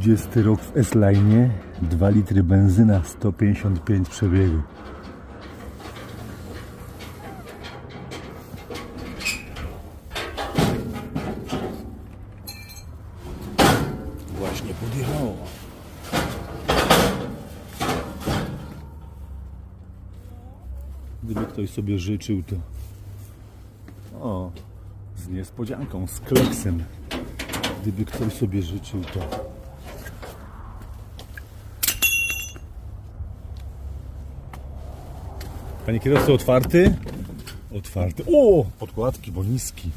20 rok w S-Line, 2 litry benzyna, 155 przebiegu. Właśnie podjechało. Gdyby ktoś sobie życzył, to o, z niespodzianką, z kleksem. Gdyby ktoś sobie życzył, to Panie kierowco, otwarty? Otwarty. O! Podkładki, bo niski.